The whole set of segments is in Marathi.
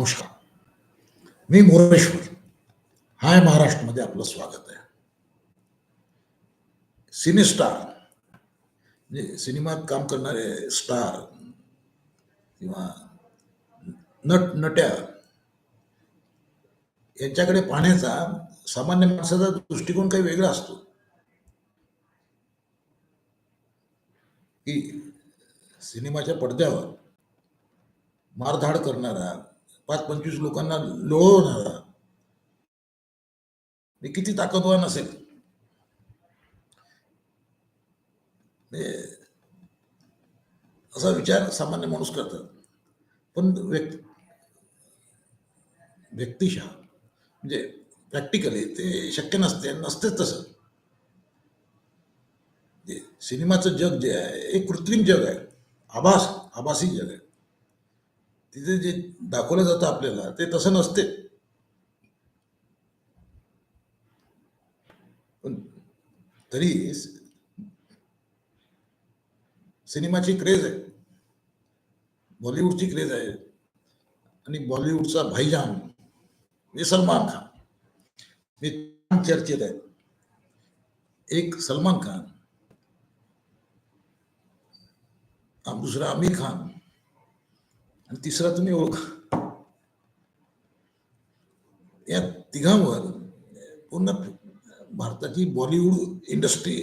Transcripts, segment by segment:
नमस्कार. मी मोरेश्वर. हाय महाराष्ट्रमध्ये आपलं स्वागत आहे. सिनेस्टार म्हणजे सिनेमात काम करणारे स्टार किंवा नट नट्या यांच्याकडे पाहण्याचा सामान्य माणसाचा दृष्टिकोन काही वेगळा असतो. की सिनेमाच्या पडद्यावर मारधाड करणारा पाच पंचवीस लोकांना लोळवणारा. हे किती ताकदवान असेल? असा विचार सामान्य माणूस करतात. पण व्यक्त व्यक्तिशः म्हणजे प्रॅक्टिकली ते शक्य नसते नसतेच तसं. सिनेमाचं जग जे आहे हे कृत्रिम जग आहे. आभास आभासी जग आहे. तिथे जे दाखवलं जातं आपल्याला ते तसं नसते. पण तरी सिनेमाची क्रेज आहे. बॉलिवूडची क्रेज आहे. आणि बॉलिवूडचा भाईजान हे सलमान खान. हे चर्चेत आहेत. एक सलमान खान दुसरा आमिर खान. आणि तिसरा तुम्ही ओळखा. या तिघांवर पूर्ण भारताची बॉलिवूड इंडस्ट्री.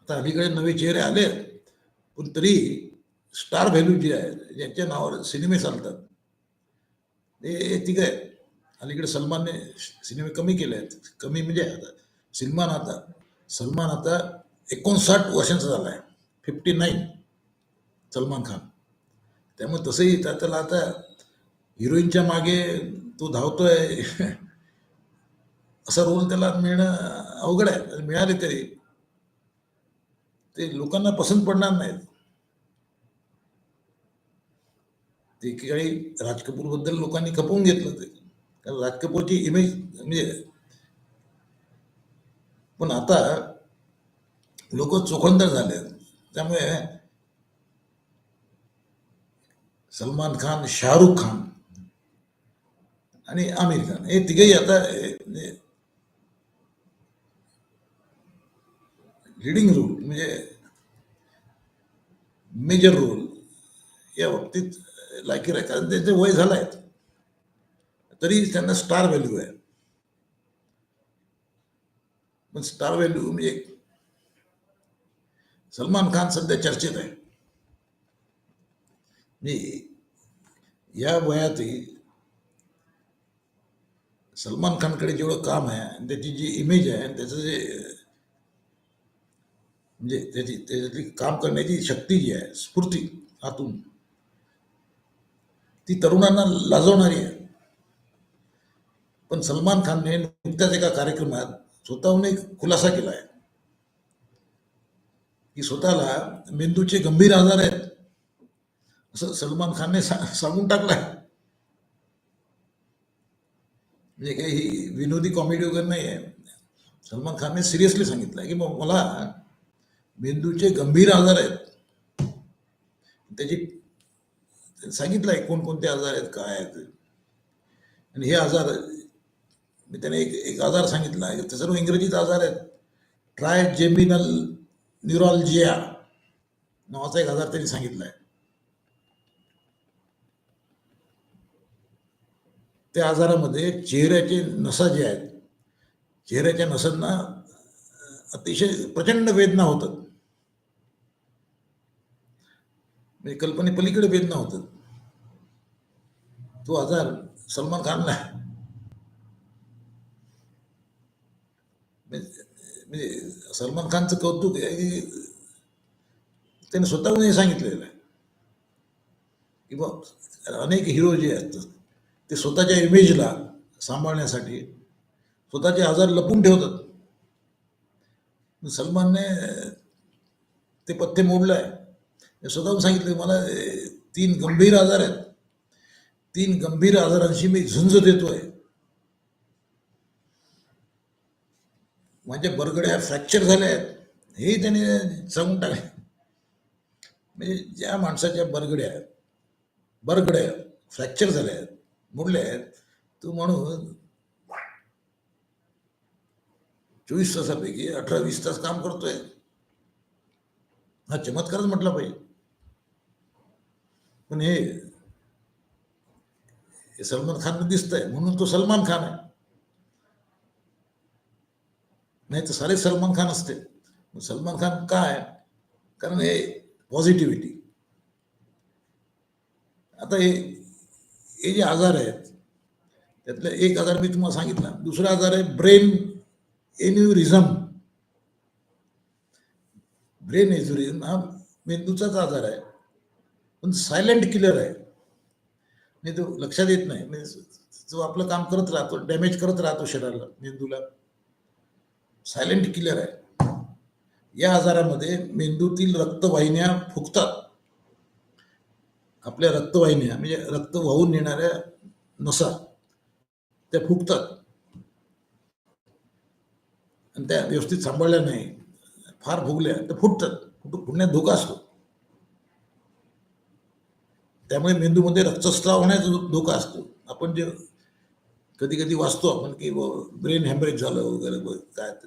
आता अलीकडे नवे चेहरे आले पण तरी स्टार व्हॅल्यू जे आहे ज्यांच्या नावावर सिनेमे चालतात ते तिघ आहेत. अलीकडे सलमानने सिनेमे कमी केले आहेत. कमी म्हणजे आता सलमान आता सलमान आता एकोणसाठ वर्षांचा झाला आहे फिफ्टी नाईन सलमान खान. त्यामुळे तसंही त्या- त्याला आता हिरोईनच्या मागे तो धावतोय. असा रोल त्याला मिळणं अवघड आहे. मिळाले तरी ते लोकांना पसंत पडणार नाहीत. ते काही राज कपूरबद्दल लोकांनी खपवून घेतलं ते. कारण राज कपूरची इमेज म्हणजे पण आता लोक चोखंदर झाले त्यामुळे सलमान खान शाहरुख खान आणि आमिर खान. हे तिघही आता लिडिंग रोल म्हणजे मेजर रोल या बाबतीत लायकी आहे कारण त्यांचे वय झालं आहे तरी त्यांना स्टार व्हॅल्यू आहे. पण स्टार व्हॅल्यू म्हणजे सलमान खान सध्या चर्चेत आहे. म्हणजे या वयातही सलमान खानकडे जेवढं काम आहे आणि त्याची जी इमेज आहे आणि त्याचं जे म्हणजे त्याची त्याच्यातली काम करण्याची शक्ती जी आहे स्फूर्ती आतून ती तरुणांना लाजवणारी आहे. पण सलमान खानने नुकत्याच एका कार्यक्रमात स्वतःहून एक खुलासा केला आहे. की स्वतःला मेंदूचे गंभीर आजार आहेत. असं सलमान खानने सा- सांगून टाकलंय. म्हणजे काही ही विनोदी कॉमेडी वगैरे नाही आहे सलमान खानने सिरियसली सांगितलंय की मग मला मेंदूचे गंभीर आजार आहेत. त्याची सांगितलंय कोणकोणते आजार आहेत काय आहेत. आणि हे आजार मी त्याने एक एक आजार सांगितला. आहे ते सर्व इंग्रजीत आजार आहेत. ट्रायजेमिनल न्युरॉलजिया नावाचा एक आजार त्यांनी सांगितला आहे त्या आजारामध्ये चेहऱ्याचे नसा जे आहेत चेहऱ्याच्या नसांना अतिशय प्रचंड वेदना होतात म्हणजे कल्पने पलीकडे वेदना होतात तो आजार सलमान खानला आहे. म्हणजे सलमान खानचं कौतुक आहे त्याने स्वतःहून हे सांगितलेलं आहे की बा अनेक हिरो जे आहेत ते स्वतःच्या इमेजला सांभाळण्यासाठी स्वतःचे आजार लपून ठेवतात. सलमानने ते पथ्य मोडलं आहे स्वतःहून सांगितलं मला तीन गंभीर आजार आहेत. तीन गंभीर आजारांशी मी झुंज देतोय. माझ्या बरगड्या फ्रॅक्चर झाल्या आहेत. हे त्याने सांगून टाकले. म्हणजे ज्या माणसाच्या बरगड्या बरगड्या फ्रॅक्चर झाले आहेत मोडले तू म्हणून चोवीस तासापैकी अठरा वीस तास काम करतोय. हा चमत्कारच म्हटला पाहिजे. पण हे हे सलमान खान दिसतंय म्हणून तो सलमान खान आहे. नाही तर सारे सलमान खान असते. सलमान खान काय कारण हे पॉझिटिव्हिटी आता हे हे जे आजार आहेत त्यातले एक आजार मी तुम्हाला सांगितला. दुसरा आजार आहे ब्रेन एन्युरिझम. ब्रेन एन्युरिझम हा मेंदूचाच आजार आहे. पण सायलेंट किलर आहे. नाही तो लक्षात येत नाही. म्हणजे जो आपलं काम करत राहतो डॅमेज करत राहतो शरीराला मेंदूला सायलेंट किलर आहे. या आजारामध्ये मेंदूतील रक्तवाहिन्या फुगतात आपल्या रक्तवाहिन्या म्हणजे रक्त वाहून नेणाऱ्या नसा त्या फुगतात. आणि त्या व्यवस्थित सांभाळल्या नाही फार फुगल्या तर फुटतात. फुट फुटण्यात धोका असतो. त्यामुळे मेंदूमध्ये रक्तस्राव होण्याचा धोका असतो. आपण जे कधी कधी वाचतो आपण की ब्रेन हॅमरेज झालं वगैरे काय ते.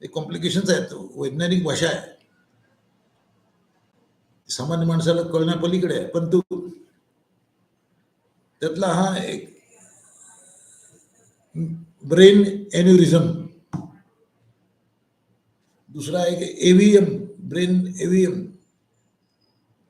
ते कॉम्प्लिकेशन्स आहेत. वैज्ञानिक भाषा आहे. सामान्य माणसाला कळण्यापलीकडे आहे. पण तू त्यातला हा एक ब्रेन एन्युरिझम दुसरा एक एव्हीएम ब्रेन एव्हीएम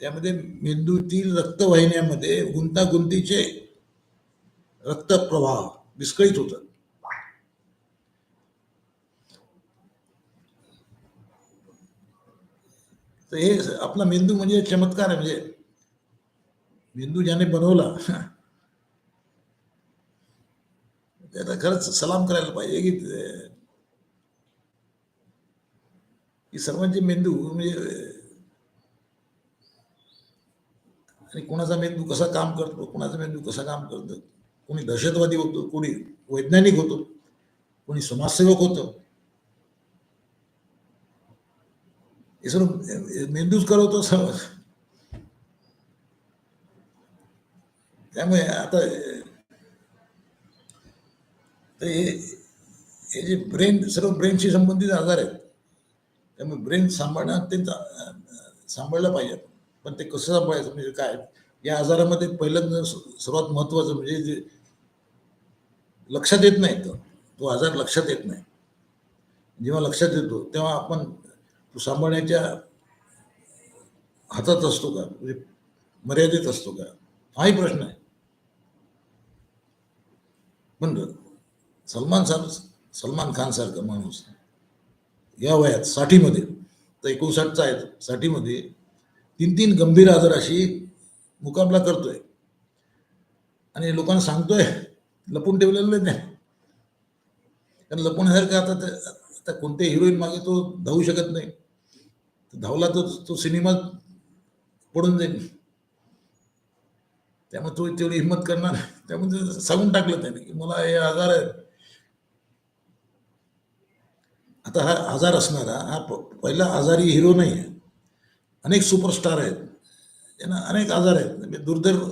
त्यामध्ये मेंदूतील रक्तवाहिन्यामध्ये गुंतागुंतीचे रक्तप्रवाह विस्कळीत होतात. तर हे आपला मेंदू म्हणजे चमत्कार आहे म्हणजे मेंदू ज्याने बनवला त्याला खरंच सलाम करायला पाहिजे की की सर्वांचे मेंदू म्हणजे आणि कोणाचा मेंदू कसा काम करतो कोणाचा मेंदू कसा काम करतो कोणी दहशतवादी होतो कोणी वैज्ञानिक होतो कोणी समाजसेवक होतो हे सर्व मेंदूच करवतो सर्व त्यामुळे आता तर हे जे ब्रेन सर्व ब्रेनशी संबंधित आजार आहेत त्यामुळे ब्रेन सांभाळणं ते अं, सांभाळलं पाहिजे पण ते कसं सांभाळायचं म्हणजे काय या आजारामध्ये पहिल्यांदा सर्वात महत्त्वाचं म्हणजे जे लक्षात येत नाही तो तो आजार लक्षात येत नाही जेव्हा लक्षात येतो तेव्हा आपण तो सांभाळण्याच्या हातात असतो का? म्हणजे मर्यादित असतो का? हाही प्रश्न आहे. पण सलमान सार सलमान खान सारखा माणूस या वयात साठीमध्ये तर एकोणसाठचा आहे साठीमध्ये तीन तीन गंभीर आजाराशी मुकाबला करतोय. आणि लोकांना सांगतोय लपून ठेवलेलं नाही. कारण लपवण्यासारखं आता ते आता कोणत्या हिरोईन मागे तो धावू शकत नाही. धावला तो तो सिनेमा पडून जाईल. त्यामुळे तो तेवढी हिंमत करणार. त्यामुळे सांगून टाकलं त्याने की मला हे आजार आहे आता हा आजार असणारा हा प- पहिला आजारी हिरो नाही आहे अनेक सुपरस्टार आहेत. त्यांना अनेक आजार आहेत. म्हणजे दुर्दैव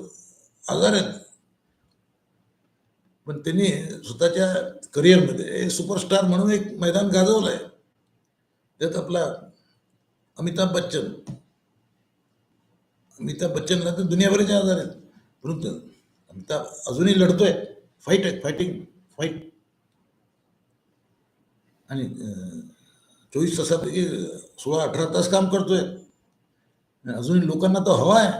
आजार आहेत. पण त्यांनी स्वतःच्या करिअरमध्ये सुपरस्टार म्हणून एक मैदान गाजवलं आहे त्यात आपला अमिताभ बच्चन. अमिताभ बच्चनला तर दुनियाभराचे आजार आहेत. परंतु अमिताभ अजूनही लढतोय. फाईट आहे फायटिंग फाईट आणि चोवीस तासापैकी सोळा अठरा तास काम करतोय. अजूनही लोकांना तो हवा आहे.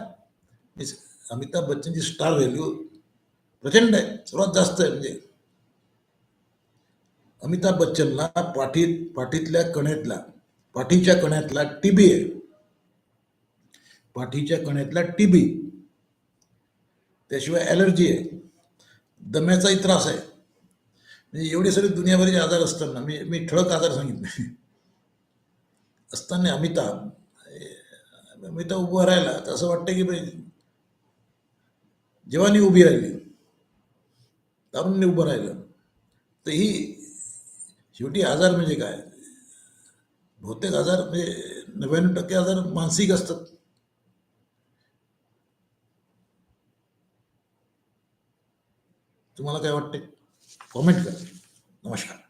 हे अमिताभ बच्चनची स्टार व्हॅल्यू प्रचंड आहे. सर्वात जास्त आहे म्हणजे. अमिताभ बच्चनला पाठीत पाठीतल्या कण्यातला पाठीच्या कण्यातला टीबी आहे. पाठीच्या कण्यातला टीबी. त्याशिवाय ॲलर्जी आहे. दम्याचाही त्रास आहे. म्हणजे एवढे सगळे दुनियाभरचे आजार असताना मी मी ठळक आजार सांगितले. असताना अमिताभ अमिताभ उभा राहिला तर असं वाटतं की भाई जवानी उभी राहिली. तारुण्य उभं राहिलं. तर ही शेवटी आजार म्हणजे काय? बहुतेक आजार म्हणजे नव्याण्णव टक्के आजार मानसिक असतात. तुम्हाला काय वाटते कॉमेंट करा. नमस्कार.